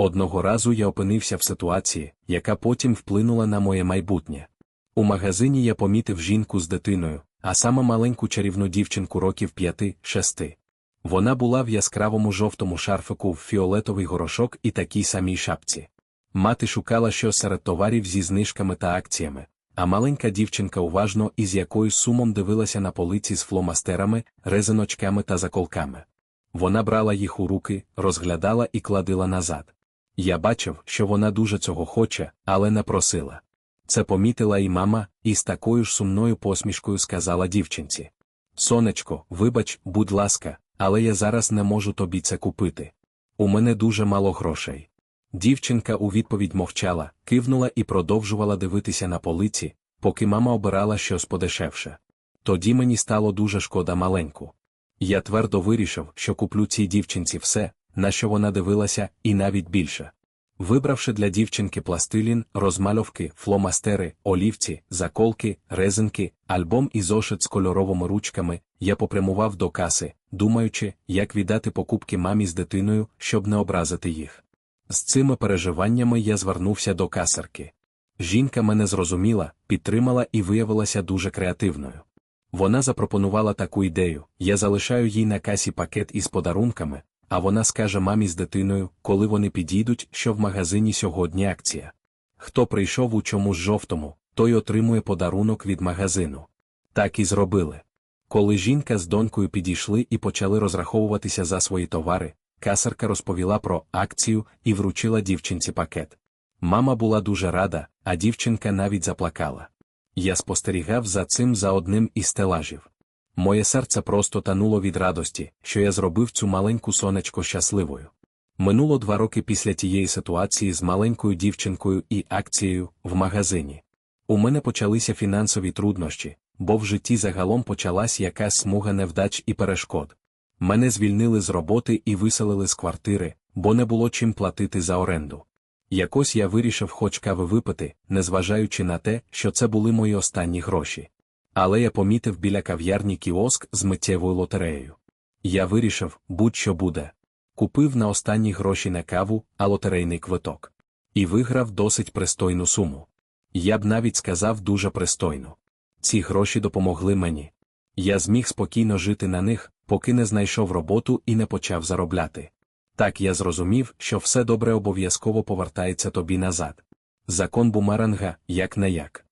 Одного разу я опинився в ситуації, яка потім вплинула на моє майбутнє. У магазині я помітив жінку з дитиною, а саме маленьку чарівну дівчинку років п'яти-шести. Вона була в яскравому жовтому шарфику в фіолетовий горошок і такій самій шапці. Мати шукала щось серед товарів зі знижками та акціями, а маленька дівчинка уважно і з якоюсь сумом дивилася на полиці з фломастерами, резиночками та заколками. Вона брала їх у руки, розглядала і кладила назад. Я бачив, що вона дуже цього хоче, але не просила. Це помітила і мама, і з такою ж сумною посмішкою сказала дівчинці. Сонечко, вибач, будь ласка, але я зараз не можу тобі це купити. У мене дуже мало грошей. Дівчинка у відповідь мовчала, кивнула і продовжувала дивитися на полиці, поки мама обирала щось подешевше. Тоді мені стало дуже шкода маленьку. Я твердо вирішив, що куплю цій дівчинці все, на що вона дивилася, і навіть більше. Вибравши для дівчинки пластилін, розмальовки, фломастери, олівці, заколки, резинки, альбом і зошит з кольоровими ручками, я попрямував до каси, думаючи, як віддати покупки мамі з дитиною, щоб не образити їх. З цими переживаннями я звернувся до касарки. Жінка мене зрозуміла, підтримала і виявилася дуже креативною. Вона запропонувала таку ідею: я залишаю їй на касі пакет із подарунками, а вона скаже мамі з дитиною, коли вони підійдуть, що в магазині сьогодні акція. Хто прийшов у чомусь жовтому, той отримує подарунок від магазину. Так і зробили. Коли жінка з донькою підійшли і почали розраховуватися за свої товари, касарка розповіла про акцію і вручила дівчинці пакет. Мама була дуже рада, а дівчинка навіть заплакала. Я спостерігав за цим за одним із стелажів. Моє серце просто тануло від радості, що я зробив цю маленьку сонечко щасливою. Минуло два роки після тієї ситуації з маленькою дівчинкою і акцією в магазині. У мене почалися фінансові труднощі, бо в житті загалом почалась якась смуга невдач і перешкод. Мене звільнили з роботи і виселили з квартири, бо не було чим платити за оренду. Якось я вирішив хоч кави випити, незважаючи на те, що це були мої останні гроші. Але я помітив біля кав'ярні кіоск з миттєвою лотереєю. Я вирішив, будь-що буде. Купив на останні гроші не каву, а лотерейний квиток. І виграв досить пристойну суму. Я б навіть сказав дуже пристойну. Ці гроші допомогли мені. Я зміг спокійно жити на них, поки не знайшов роботу і не почав заробляти. Так я зрозумів, що все добре обов'язково повертається тобі назад. Закон бумеранга, як не як.